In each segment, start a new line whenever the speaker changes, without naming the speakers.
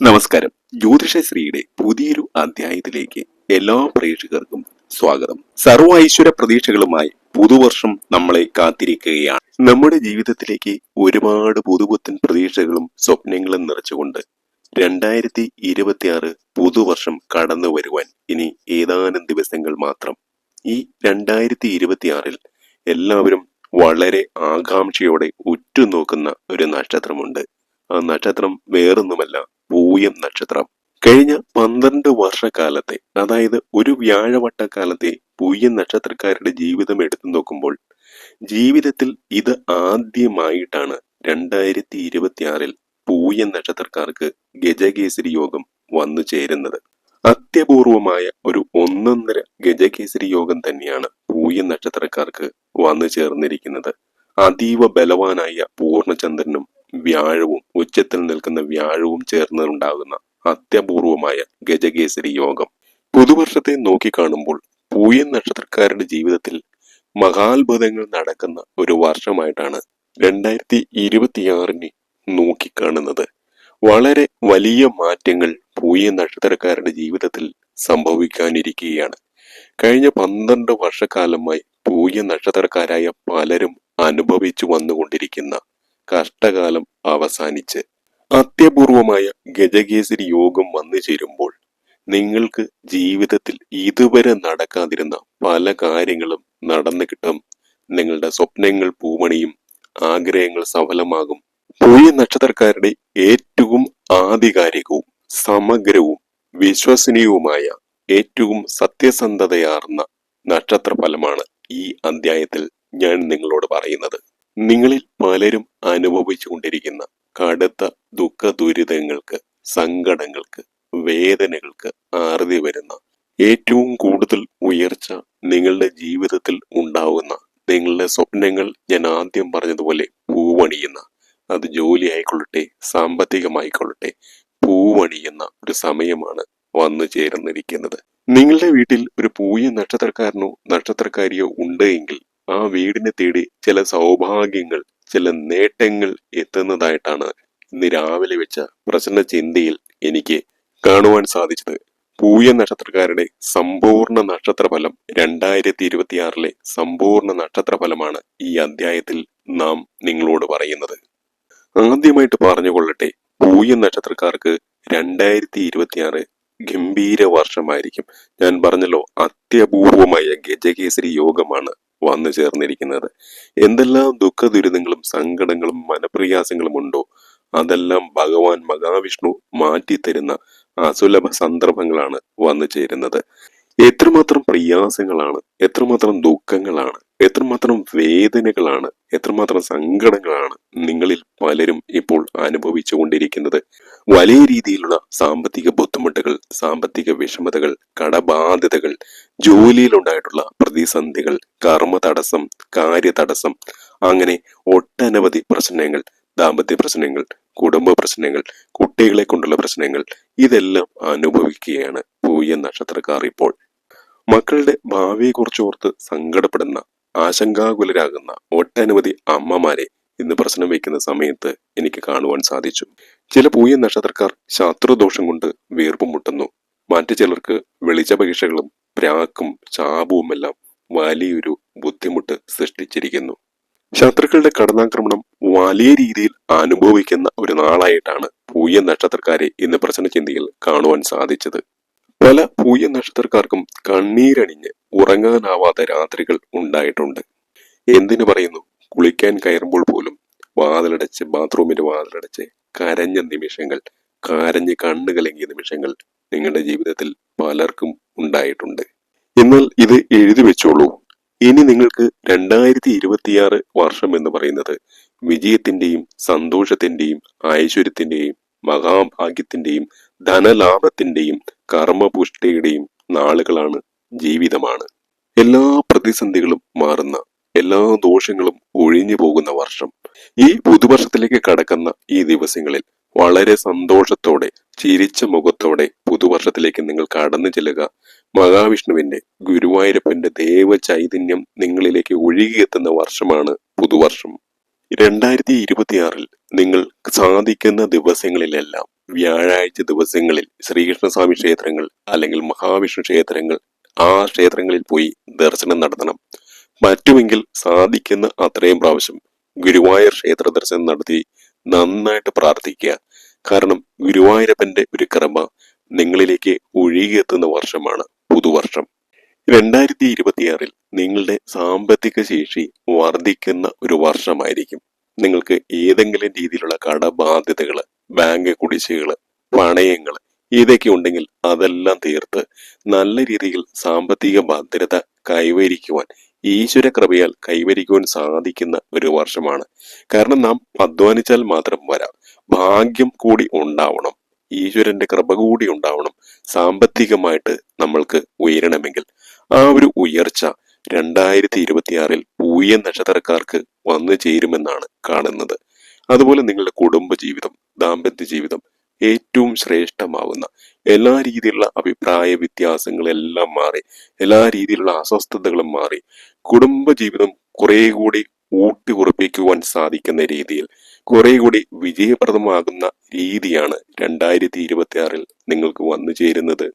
നമസ്കാരം. ജ്യോതിഷശ്രീയുടെ പുതിയൊരു അധ്യായത്തിലേക്ക് എല്ലാ പ്രേക്ഷകർക്കും സ്വാഗതം. സർവ ഐശ്വര്യ പ്രതീക്ഷകളുമായി പുതുവർഷം നമ്മളെ കാത്തിരിക്കുകയാണ്. നമ്മുടെ ജീവിതത്തിലേക്ക് ഒരുപാട് പുതുപുത്തൻ പ്രതീക്ഷകളും സ്വപ്നങ്ങളും നിറച്ചുകൊണ്ട് രണ്ടായിരത്തി ഇരുപത്തിയാറ് പുതുവർഷം കടന്നു വരുവാൻ ഇനി ഏതാനും ദിവസങ്ങൾ മാത്രം. ഈ രണ്ടായിരത്തി ഇരുപത്തിയാറിൽ എല്ലാവരും വളരെ ആകാംക്ഷയോടെ ഉറ്റുനോക്കുന്ന ഒരു നക്ഷത്രമുണ്ട്. ആ നക്ഷത്രം വേറൊന്നുമല്ല പൂയം നക്ഷത്രം. കഴിഞ്ഞ പന്ത്രണ്ട് വർഷക്കാലത്തെ അതായത് ഒരു വ്യാഴവട്ടക്കാലത്തെ പൂയം നക്ഷത്രക്കാരുടെ ജീവിതം എടുത്തു നോക്കുമ്പോൾ ജീവിതത്തിൽ ഇത് ആദ്യമായിട്ടാണ് രണ്ടായിരത്തി ഇരുപത്തിയാറിൽ പൂയം നക്ഷത്രക്കാർക്ക് ഗജകേസരി യോഗം വന്നു ചേരുന്നത്. അത്യപൂർവമായ ഒരു ഒന്നൊന്നര ഗജകേസരി യോഗം തന്നെയാണ് പൂയം നക്ഷത്രക്കാർക്ക് വന്നു ചേർന്നിരിക്കുന്നത്. അതീവ ബലവാനായ പൂർണചന്ദ്രനും വ്യാഴവും ഉച്ചത്തിൽ നിൽക്കുന്ന വ്യാഴവും ചേർന്നുണ്ടാകുന്ന അത്യപൂർവമായ ഗജകേസരി യോഗം പുതുവർഷത്തെ നോക്കിക്കാണുമ്പോൾ പൂയൻ നക്ഷത്രക്കാരുടെ ജീവിതത്തിൽ മഹാത്ഭുതങ്ങൾ നടക്കുന്ന ഒരു വർഷമായിട്ടാണ് രണ്ടായിരത്തി ഇരുപത്തിയാറിനെ നോക്കിക്കാണുന്നത്. വളരെ വലിയ മാറ്റങ്ങൾ പൂയ നക്ഷത്രക്കാരുടെ ജീവിതത്തിൽ സംഭവിക്കാനിരിക്കുകയാണ്. കഴിഞ്ഞ പന്ത്രണ്ട് വർഷക്കാലമായി പൂയ നക്ഷത്രക്കാരായ പലരും അനുഭവിച്ചു വന്നുകൊണ്ടിരിക്കുന്ന കഷ്ടകാലം അവസാനിച്ച്. അത്യപൂർവമായ ഗജകേസരി യോഗം വന്നു ചേരുമ്പോൾ നിങ്ങൾക്ക് ജീവിതത്തിൽ ഇതുവരെ നടക്കാതിരുന്ന പല കാര്യങ്ങളും നടന്നു കിട്ടും. നിങ്ങളുടെ സ്വപ്നങ്ങൾ പൂമണിയും ആഗ്രഹങ്ങൾ സഫലമാകും. പൂയ നക്ഷത്രക്കാരുടെ ഏറ്റവും ആധികാരികവും സമഗ്രവും വിശ്വസനീയവുമായ ഏറ്റവും സത്യസന്ധതയാർന്ന നക്ഷത്ര ഫലമാണ് ഈ അധ്യായത്തിൽ ഞാൻ നിങ്ങളോട് പറയുന്നത്. നിങ്ങളിൽ പലരും അനുഭവിച്ചുകൊണ്ടിരിക്കുന്ന കടുത്ത ദുഃഖ ദുരിതങ്ങൾക്ക് സങ്കടങ്ങൾക്ക് വേദനകൾക്ക് ആർതി വരുന്ന ഏറ്റവും കൂടുതൽ ഉയർച്ച നിങ്ങളുടെ ജീവിതത്തിൽ ഉണ്ടാവുന്ന നിങ്ങളുടെ സ്വപ്നങ്ങൾ ഞാൻ ആദ്യം പറഞ്ഞതുപോലെ പൂവണിയുന്ന അത് ജോലി ആയിക്കൊള്ളട്ടെ സാമ്പത്തികമായിക്കൊള്ളട്ടെ പൂവണിയുന്ന ഒരു സമയമാണ് വന്നു ചേർന്നിരിക്കുന്നത്. നിങ്ങളുടെ വീട്ടിൽ ഒരു പൂയ നക്ഷത്രക്കാരനോ നക്ഷത്രക്കാരിയോ ഉണ്ട് എങ്കിൽ ആ വീടിനെ തേടി ചില സൗഭാഗ്യങ്ങൾ ചില നേട്ടങ്ങൾ എത്തുന്നതായിട്ടാണ് ഇന്ന് രാവിലെ വെച്ച പ്രശ്ന ചിന്തയിൽ എനിക്ക് കാണുവാൻ സാധിച്ചത്. പൂയ നക്ഷത്രക്കാരുടെ സമ്പൂർണ നക്ഷത്രഫലം രണ്ടായിരത്തി ഇരുപത്തിയാറിലെ സമ്പൂർണ നക്ഷത്രഫലമാണ് ഈ അധ്യായത്തിൽ നാം നിങ്ങളോട് പറയുന്നത്. ആദ്യമായിട്ട് പറഞ്ഞുകൊള്ളട്ടെ പൂയ നക്ഷത്രക്കാർക്ക് രണ്ടായിരത്തി ഇരുപത്തിയാറ് ഗംഭീര വർഷമായിരിക്കും. ഞാൻ പറഞ്ഞല്ലോ അത്യപൂർവമായ ഗജകേസരി യോഗമാണ് വന്നു ചേർന്നിരിക്കുന്നത്. എന്തെല്ലാം ദുഃഖ ദുരിതങ്ങളും സങ്കടങ്ങളും മനപ്രയാസങ്ങളും ഉണ്ടോ? അതെല്ലാം ഭഗവാൻ മഹാവിഷ്ണു മാറ്റിത്തരുന്ന അസുലഭ സന്ദർഭങ്ങളാണ് വന്നു ചേരുന്നത്. എത്രമാത്രം പ്രയാസങ്ങളാണ് എത്രമാത്രം ദുഃഖങ്ങളാണ് എത്രമാത്രം വേദനകളാണ് എത്രമാത്രം സങ്കടങ്ങളാണ് നിങ്ങളിൽ പലരും ഇപ്പോൾ അനുഭവിച്ചു കൊണ്ടിരിക്കുന്നത് വലിയ രീതിയിലുള്ള സാമ്പത്തിക ബുദ്ധിമുട്ടുകൾ സാമ്പത്തിക വിഷമതകൾ കടബാധ്യതകൾ ജോലിയിലുണ്ടായിട്ടുള്ള പ്രതിസന്ധികൾ കർമ്മ തടസ്സം കാര്യ തടസ്സം അങ്ങനെ ഒട്ടനവധി പ്രശ്നങ്ങൾ ദാമ്പത്യ പ്രശ്നങ്ങൾ കുടുംബ പ്രശ്നങ്ങൾ കുട്ടികളെ കൊണ്ടുള്ള പ്രശ്നങ്ങൾ ഇതെല്ലാം അനുഭവിക്കുകയാണ് പൂയ നക്ഷത്രക്കാർ ഇപ്പോൾ. മക്കളുടെ ഭാവിയെക്കുറിച്ച് ഓർത്ത് സങ്കടപ്പെടുന്ന ആശങ്കാകുലരാകുന്ന ഒട്ടനവധി അമ്മമാരെ ഇന്ന് പ്രശ്നം വയ്ക്കുന്ന സമയത്ത് എനിക്ക് കാണുവാൻ സാധിച്ചു. ചില പൂയ നക്ഷത്രക്കാർ ശത്രുദോഷം കൊണ്ട് വീർപ്പ് മുട്ടുന്നു. മറ്റു ചിലർക്ക് വെളിച്ചപരീക്ഷകളും പ്രാക്കും ചാപവുമെല്ലാം വലിയൊരു ബുദ്ധിമുട്ട് സൃഷ്ടിച്ചിരിക്കുന്നു. ശത്രുക്കളുടെ കടന്നാക്രമണം വലിയ രീതിയിൽ അനുഭവിക്കുന്ന ഒരു നാളായിട്ടാണ് പൂയ നക്ഷത്രക്കാരെ ഇന്ന് പ്രശ്നചിന്തയിൽ കാണുവാൻ സാധിച്ചത്. പല പൂയ നക്ഷത്രക്കാർക്കും കണ്ണീരണിഞ്ഞ് ഉറങ്ങാനാവാത്ത രാത്രികൾ ഉണ്ടായിട്ടുണ്ട്. എന്തിനു പറയുന്നു? കുളിക്കാൻ കയറുമ്പോൾ പോലും വാതിലടച്ച് ബാത്റൂമിന്റെ വാതിലടച്ച് കരഞ്ഞ നിമിഷങ്ങൾ കരഞ്ഞ് കണ്ണു കലങ്ങിയ നിമിഷങ്ങൾ നിങ്ങളുടെ ജീവിതത്തിൽ പലർക്കും ഉണ്ടായിട്ടുണ്ട്. എന്നാൽ ഇത് എഴുതി വെച്ചോളൂ. ഇനി നിങ്ങൾക്ക് രണ്ടായിരത്തി ഇരുപത്തിയാറ് വർഷം എന്ന് പറയുന്നത് വിജയത്തിന്റെയും സന്തോഷത്തിന്റെയും ഐശ്വര്യത്തിന്റെയും മഹാഭാഗ്യത്തിന്റെയും ധനലാഭത്തിന്റെയും കർമ്മപുഷ്ടിയുടെയും നാളുകളാണ് ജീവിതമാണ്. എല്ലാ പ്രതിസന്ധികളും മാറുന്ന എല്ലാ ദോഷങ്ങളും ഒഴിഞ്ഞു പോകുന്ന വർഷം. ഈ പുതുവർഷത്തിലേക്ക് കടക്കുന്ന ഈ ദിവസങ്ങളിൽ വളരെ സന്തോഷത്തോടെ ചിരിച്ച മുഖത്തോടെ പുതുവർഷത്തിലേക്ക് നിങ്ങൾ കടന്നു ചെല്ലുക. മഹാവിഷ്ണുവിന്റെ ഗുരുവായൂരപ്പന്റെ ദേവ ചൈതന്യം നിങ്ങളിലേക്ക് ഒഴുകിയെത്തുന്ന വർഷമാണ് പുതുവർഷം. രണ്ടായിരത്തി ഇരുപത്തിയാറിൽ നിങ്ങൾ സാധിക്കുന്ന ദിവസങ്ങളിലെല്ലാം വ്യാഴാഴ്ച ദിവസങ്ങളിൽ ശ്രീകൃഷ്ണസ്വാമി ക്ഷേത്രങ്ങൾ അല്ലെങ്കിൽ മഹാവിഷ്ണു ക്ഷേത്രങ്ങൾ ആ ക്ഷേത്രങ്ങളിൽ പോയി ദർശനം നടത്തണം. പറ്റുമെങ്കിൽ സാധിക്കുന്ന അത്രയും പ്രാവശ്യം ഗുരുവായൂർ ക്ഷേത്ര ദർശനം നടത്തി നന്നായിട്ട് പ്രാർത്ഥിക്കുക. കാരണം ഗുരുവായൂരപ്പന്റെ ഒരു കൃപ നിങ്ങളിലേക്ക് ഒഴുകിയെത്തുന്ന വർഷമാണ് പുതുവർഷം. രണ്ടായിരത്തി ഇരുപത്തിയാറിൽ നിങ്ങളുടെ സാമ്പത്തിക ശേഷി വർദ്ധിക്കുന്ന ഒരു വർഷമായിരിക്കും. നിങ്ങൾക്ക് ഏതെങ്കിലും രീതിയിലുള്ള കടബാധ്യതകൾ ബാങ്ക് കുടിശ്ശികൾ പണയങ്ങൾ ഇതൊക്കെ ഉണ്ടെങ്കിൽ അതെല്ലാം തീർത്ത് നല്ല രീതിയിൽ സാമ്പത്തിക ഭദ്രത കൈവരിക്കുവാൻ ഈശ്വര കൃപയാൽ കൈവരിക്കുവാൻ സാധിക്കുന്ന ഒരു വർഷമാണ്. കാരണം നാം അധ്വാനിച്ചാൽ മാത്രം വരാം. ഭാഗ്യം കൂടി ഉണ്ടാവണം. ഈശ്വരന്റെ കൃപ കൂടി ഉണ്ടാവണം. സാമ്പത്തികമായിട്ട് നമ്മൾക്ക് ഉയരണമെങ്കിൽ. ആ ഒരു ഉയർച്ച രണ്ടായിരത്തി ഇരുപത്തിയാറിൽ പൂയ നക്ഷത്രക്കാർക്ക് വന്നു ചേരുമെന്നാണ് കാണുന്നത്. അതുപോലെ നിങ്ങളുടെ കുടുംബ ജീവിതം ദാമ്പത്യ ജീവിതം ഏറ്റവും ശ്രേഷ്ഠമാവുന്ന എല്ലാ രീതിയിലുള്ള അഭിപ്രായ വ്യത്യാസങ്ങളെല്ലാം മാറി എല്ലാ രീതിയിലുള്ള അസ്വസ്ഥതകളും മാറി കുടുംബ ജീവിതം കുറെ കൂടി ഊട്ടി ഉറപ്പിക്കുവാൻ സാധിക്കുന്ന രീതിയിൽ കുറെ കൂടി വിജയപ്രദമാകുന്ന രീതിയാണ് രണ്ടായിരത്തി ഇരുപത്തിയാറിൽ നിങ്ങൾക്ക് വന്നു ചേരുന്നത്.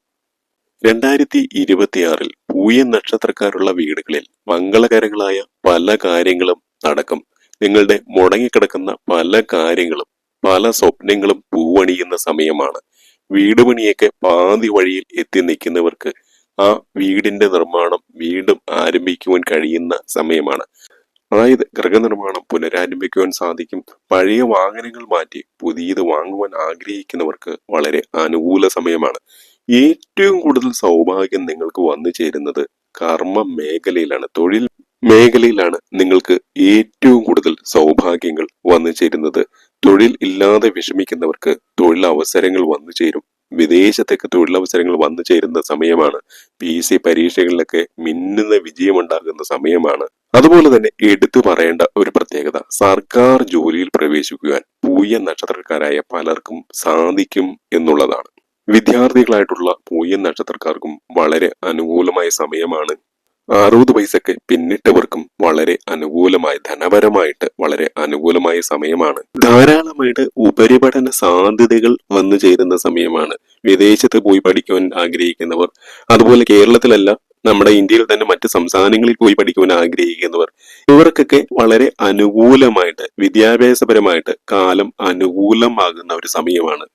രണ്ടായിരത്തി ഇരുപത്തിയാറിൽ പൂയ നക്ഷത്രക്കാരുള്ള വീടുകളിൽ മംഗളകരങ്ങളായ പല കാര്യങ്ങളും നടക്കും. നിങ്ങളുടെ മുടങ്ങിക്കിടക്കുന്ന പല കാര്യങ്ങളും പല സ്വപ്നങ്ങളും പൂവണിയുന്ന സമയമാണ്. വീട് പണിയൊക്കെ പാതി വഴിയിൽ എത്തി നിൽക്കുന്നവർക്ക് ആ വീടിന്റെ നിർമ്മാണം വീണ്ടും ആരംഭിക്കുവാൻ കഴിയുന്ന സമയമാണ്. അതായത് ഗൃഹനിർമ്മാണം പുനരാരംഭിക്കുവാൻ സാധിക്കും. പഴയ വാഹനങ്ങൾ മാറ്റി പുതിയത് വാങ്ങുവാൻ ആഗ്രഹിക്കുന്നവർക്ക് വളരെ അനുകൂല സമയമാണ്. ഏറ്റവും കൂടുതൽ സൗഭാഗ്യം നിങ്ങൾക്ക് വന്നു ചേരുന്നത് കർമ്മ മേഖലയിലാണ് തൊഴിൽ മേഖലയിലാണ് നിങ്ങൾക്ക് ഏറ്റവും കൂടുതൽ സൗഭാഗ്യങ്ങൾ വന്നു ചേരുന്നത്. തൊഴിൽ ഇല്ലാതെ വിഷമിക്കുന്നവർക്ക് തൊഴിലവസരങ്ങൾ വന്നു ചേരും. വിദേശത്തേക്ക് തൊഴിലവസരങ്ങൾ വന്നു ചേരുന്ന സമയമാണ് പി സി പരീക്ഷകളിലൊക്കെ മിന്നുന്ന വിജയമുണ്ടാകുന്ന സമയമാണ്. അതുപോലെ തന്നെ എടുത്തു പറയേണ്ട ഒരു പ്രത്യേകത സർക്കാർ ജോലിയിൽ പ്രവേശിക്കുവാൻ പൂയ നക്ഷത്രക്കാരായ പലർക്കും സാധിക്കും എന്നുള്ളതാണ്. വിദ്യാർത്ഥികളായിട്ടുള്ള പൂയ നക്ഷത്രക്കാർക്കും വളരെ അനുകൂലമായ സമയമാണ് അറുപത് പൈസക്ക് പിന്നിട്ടവർക്കും വളരെ അനുകൂലമായി ധനപരമായിട്ട് വളരെ അനുകൂലമായ സമയമാണ്. ധാരാളമായിട്ട് ഉപരിപഠന സാധ്യതകൾ വന്നു ചേരുന്ന സമയമാണ്. വിദേശത്ത് പോയി പഠിക്കുവാൻ ആഗ്രഹിക്കുന്നവർ അതുപോലെ കേരളത്തിലല്ല നമ്മുടെ ഇന്ത്യയിൽ തന്നെ മറ്റ് സംസ്ഥാനങ്ങളിൽ പോയി പഠിക്കുവാൻ ആഗ്രഹിക്കുന്നവർ ഇവർക്കൊക്കെ വളരെ അനുകൂലമായിട്ട് വിദ്യാഭ്യാസപരമായിട്ട് കാലം അനുകൂലമാകുന്ന ഒരു സമയമാണ്.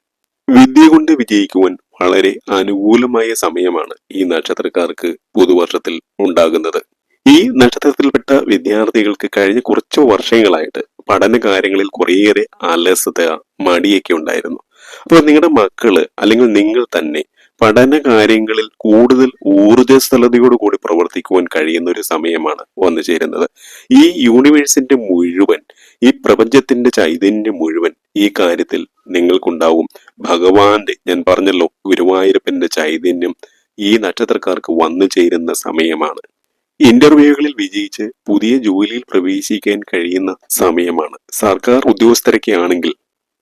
വിദ്യ കൊണ്ട് വിജയിക്കുവാൻ വളരെ അനുകൂലമായ സമയമാണ് ഈ നക്ഷത്രക്കാർക്ക് പുതുവർഷത്തിൽ ഉണ്ടാകുന്നത്. ഈ നക്ഷത്രത്തിൽപ്പെട്ട വിദ്യാർത്ഥികൾക്ക് കഴിഞ്ഞ കുറച്ച് വർഷങ്ങളായിട്ട് പഠന കാര്യങ്ങളിൽ കുറേയേറെ അലസത മടിയൊക്കെ ഉണ്ടായിരുന്നു. അപ്പോൾ നിങ്ങളുടെ മക്കൾ അല്ലെങ്കിൽ നിങ്ങൾ തന്നെ പഠന കാര്യങ്ങളിൽ കൂടുതൽ ഊർജസ്ഥലതയോടുകൂടി പ്രവർത്തിക്കുവാൻ കഴിയുന്ന ഒരു സമയമാണ് വന്നു ചേരുന്നത്. ഈ യൂണിവേഴ്സിന്റെ മുഴുവൻ ഈ പ്രപഞ്ചത്തിന്റെ ചൈതന്യം മുഴുവൻ ഈ കാര്യത്തിൽ നിങ്ങൾക്കുണ്ടാവും. ഭഗവാന്റെ ഞാൻ പറഞ്ഞല്ലോ ഗുരുവായൂരപ്പന്റെ ചൈതന്യം ഈ നക്ഷത്രക്കാർക്ക് വന്നു ചേരുന്ന സമയമാണ്. ഇന്റർവ്യൂകളിൽ വിജയിച്ച് പുതിയ ജോലിയിൽ പ്രവേശിക്കാൻ കഴിയുന്ന സമയമാണ്. സർക്കാർ ഉദ്യോഗസ്ഥരൊക്കെ ആണെങ്കിൽ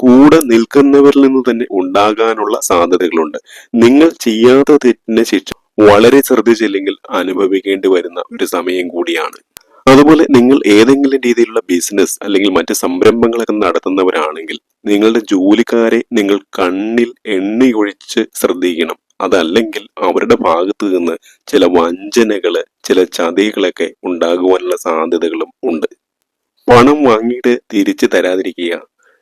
കൂടെ നിൽക്കുന്നവരിൽ നിന്ന് തന്നെ ഉണ്ടാകാനുള്ള സാധ്യതകളുണ്ട്. നിങ്ങൾ ചെയ്യാത്ത തെറ്റിന് ശിക്ഷ വളരെ ശ്രദ്ധിച്ചില്ലെങ്കിൽ അനുഭവിക്കേണ്ടി വരുന്ന ഒരു സമയം കൂടിയാണ്. അതുപോലെ നിങ്ങൾ ഏതെങ്കിലും രീതിയിലുള്ള ബിസിനസ് അല്ലെങ്കിൽ മറ്റ് സംരംഭങ്ങളൊക്കെ നടത്തുന്നവരാണെങ്കിൽ നിങ്ങളുടെ ജോലിക്കാരെ നിങ്ങൾ കണ്ണിൽ എണ്ണിയൊഴിച്ച് ശ്രദ്ധിക്കണം. അതല്ലെങ്കിൽ അവരുടെ ഭാഗത്തു നിന്ന് ചില വഞ്ചനകൾ ചില ചതികളൊക്കെ ഉണ്ടാകുവാനുള്ള സാധ്യതകളും ഉണ്ട്. പണം വാങ്ങിയിട്ട് തിരിച്ചു തരാതിരിക്കുക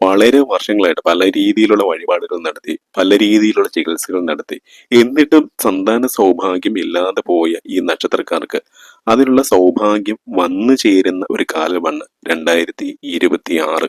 വളരെ വർഷങ്ങളായിട്ട് പല രീതിയിലുള്ള വഴിപാടുകൾ നടത്തി പല രീതിയിലുള്ള ചികിത്സകൾ നടത്തി. എന്നിട്ടും സന്താന സൗഭാഗ്യം ഇല്ലാതെ പോയ ഈ നക്ഷത്രക്കാർക്ക് അതിനുള്ള സൗഭാഗ്യം വന്നു ചേരുന്ന ഒരു കാലമാണ് രണ്ടായിരത്തി ഇരുപത്തി ആറ്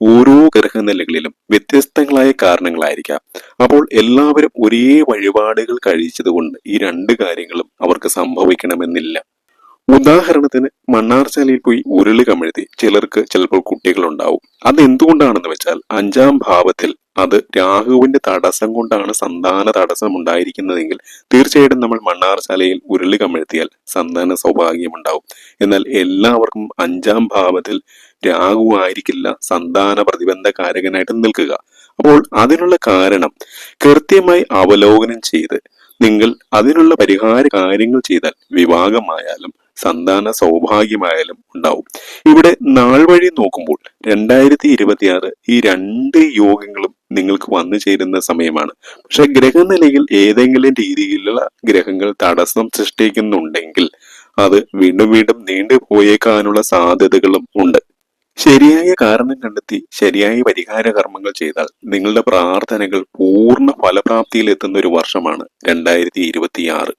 ഓരോ ഗ്രഹനിലകളിലും വ്യത്യസ്തങ്ങളായ കാരണങ്ങളായിരിക്കാം. അപ്പോൾ എല്ലാവരും ഒരേ വഴിപാടുകൾ കഴിച്ചതുകൊണ്ട് ഈ രണ്ട് കാര്യങ്ങളും അവർക്ക് സംഭവിക്കണമെന്നില്ല. ഉദാഹരണത്തിന് മണ്ണാർശാലയിൽ പോയി ഉരുളി കമിഴ്ത്തി ചിലർക്ക് ചിലപ്പോൾ കുട്ടികളുണ്ടാവും. അത് എന്തുകൊണ്ടാണെന്ന് വെച്ചാൽ അഞ്ചാം ഭാവത്തിൽ അത് രാഹുവിന്റെ തടസ്സം കൊണ്ടാണ് സന്താന തടസ്സം ഉണ്ടായിരിക്കുന്നതെങ്കിൽ തീർച്ചയായിട്ടും നമ്മൾ മണ്ണാർശാലയിൽ ഉരുളി കമിഴ്ത്തിയാൽ സന്താന സൗഭാഗ്യമുണ്ടാവും എന്നാൽ എല്ലാവർക്കും അഞ്ചാം ഭാവത്തിൽ രാഹു ആയിരിക്കില്ല സന്താന പ്രതിബന്ധ കാരകനായിട്ട് നിൽക്കുക. അപ്പോൾ അതിനുള്ള കാരണം കൃത്യമായി അവലോകനം ചെയ്ത് നിങ്ങൾ അതിനുള്ള പരിഹാര കാര്യങ്ങൾ ചെയ്താൽ വിവാഹമായാലും സന്താന സൗഭാഗ്യമായാലും ഉണ്ടാവും. ഇവിടെ നാൾ വഴി നോക്കുമ്പോൾ രണ്ടായിരത്തി ഇരുപത്തിയാറ് ഈ രണ്ട് യോഗങ്ങളും നിങ്ങൾക്ക് വന്നു ചേരുന്ന സമയമാണ്. പക്ഷെ ഗ്രഹനിലയിൽ ഏതെങ്കിലും രീതിയിലുള്ള ഗ്രഹങ്ങൾ തടസ്സം സൃഷ്ടിക്കുന്നുണ്ടെങ്കിൽ അത് വീണ്ടും വീണ്ടും നീണ്ടു പോയേക്കാനുള്ള സാധ്യതകളും ഉണ്ട്. ശരിയായ കാരണം കണ്ടെത്തി ശരിയായ പരിഹാര കർമ്മങ്ങൾ ചെയ്താൽ നിങ്ങളുടെ പ്രാർത്ഥനകൾ പൂർണ ഫലപ്രാപ്തിയിൽ എത്തുന്ന ഒരു വർഷമാണ് രണ്ടായിരത്തി ഇരുപത്തിയാറ്.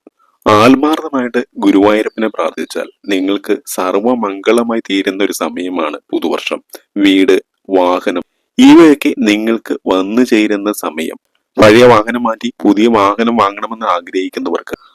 ആത്മാർത്ഥമായിട്ട് ഗുരുവായൂരപ്പനെ പ്രാർത്ഥിച്ചാൽ നിങ്ങൾക്ക് സർവമംഗളമായി തീരുന്ന ഒരു സമയമാണ് പുതുവർഷം. വീട് വാഹനം ഇവയൊക്കെ നിങ്ങൾക്ക് വന്നു ചേരുന്ന സമയം. പഴയ വാഹനം മാറ്റി പുതിയ വാഹനം വാങ്ങണമെന്ന് ആഗ്രഹിക്കുന്നവർക്ക്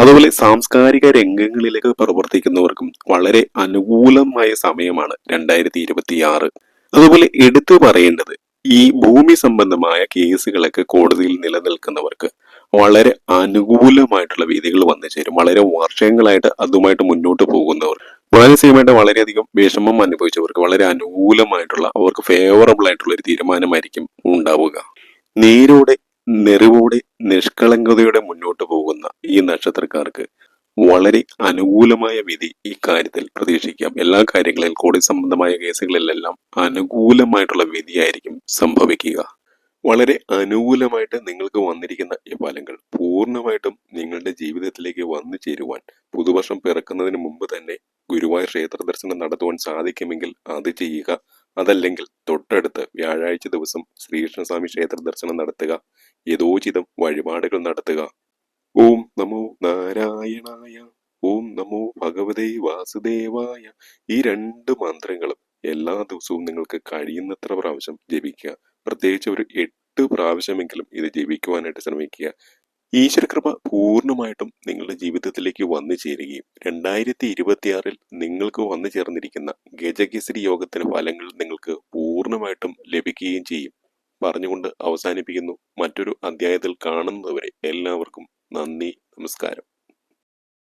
അതുപോലെ സാംസ്കാരിക രംഗങ്ങളിലേക്ക് പ്രവർത്തിക്കുന്നവർക്കും വളരെ അനുകൂലമായ സമയമാണ് രണ്ടായിരത്തി ഇരുപത്തി ആറ് അതുപോലെ എടുത്തു പറയേണ്ടത് ഈ ഭൂമി സംബന്ധമായ കേസുകളൊക്കെ കോടതിയിൽ നിലനിൽക്കുന്നവർക്ക് വളരെ അനുകൂലമായിട്ടുള്ള വിധികൾ വന്നു ചേരും. വളരെ വർഷങ്ങളായിട്ട് അതുമായിട്ട് മുന്നോട്ട് പോകുന്നവർ മാനസികമായിട്ട് വളരെയധികം വിഷമം അനുഭവിച്ചവർക്ക് വളരെ അനുകൂലമായിട്ടുള്ള അവർക്ക് ഫേവറബിൾ ആയിട്ടുള്ള ഒരു തീരുമാനമായിരിക്കും ഉണ്ടാവുക. നേരോടെ നെറിവോടെ നിഷ്കളങ്കതയോടെ മുന്നോട്ട് പോകുന്ന ഈ നക്ഷത്രക്കാർക്ക് വളരെ അനുകൂലമായ വിധി കാര്യത്തിൽ പ്രതീക്ഷിക്കാം. എല്ലാ കാര്യങ്ങളിൽ കോടതി സംബന്ധമായ കേസുകളിലെല്ലാം അനുകൂലമായിട്ടുള്ള വിധിയായിരിക്കും സംഭവിക്കുക. വളരെ അനുകൂലമായിട്ട് നിങ്ങൾക്ക് വന്നിരിക്കുന്ന ഈ ഫലങ്ങൾ പൂർണമായിട്ടും നിങ്ങളുടെ ജീവിതത്തിലേക്ക് വന്നു ചേരുവാൻ പുതുവർഷം പിറക്കുന്നതിന് മുമ്പ് തന്നെ ഗുരുവായൂർ ക്ഷേത്ര ദർശനം നടത്തുവാൻ സാധിക്കുമെങ്കിൽ അത് ചെയ്യുക. അതല്ലെങ്കിൽ തൊട്ടടുത്ത് വ്യാഴാഴ്ച ദിവസം ശ്രീകൃഷ്ണസ്വാമി ക്ഷേത്ര ദർശനം നടത്തുക. യഥോചിതം വഴിപാടുകൾ നടത്തുക. ഓം നമോ നാരായണായ ഓം നമോ ഭഗവതേ വാസുദേവായ ഈ രണ്ട് മന്ത്രങ്ങളും എല്ലാ ദിവസവും നിങ്ങൾക്ക് കഴിയുന്നത്ര പ്രാവശ്യം ജപിക്കുക. പ്രത്യേകിച്ച് ഒരു എട്ട് പ്രാവശ്യമെങ്കിലും ഇത് ജപിക്കുവാനായിട്ട് ശ്രമിക്കുക. ഈശ്വരകൃപ പൂർണമായിട്ടും നിങ്ങളുടെ ജീവിതത്തിലേക്ക് വന്നു ചേരുകയും രണ്ടായിരത്തി ഇരുപത്തിയാറിൽ നിങ്ങൾക്ക് വന്നു ചേർന്നിരിക്കുന്ന ഗജകേസരി യോഗത്തിന് ഫലങ്ങൾ നിങ്ങൾക്ക് പൂർണമായിട്ടും ലഭിക്കുകയും ചെയ്യും. പറഞ്ഞുകൊണ്ട് അവസാനിപ്പിക്കുന്നു. മറ്റൊരു അധ്യായത്തിൽ കാണുന്നതുവരെ എല്ലാവർക്കും നന്ദി നമസ്കാരം.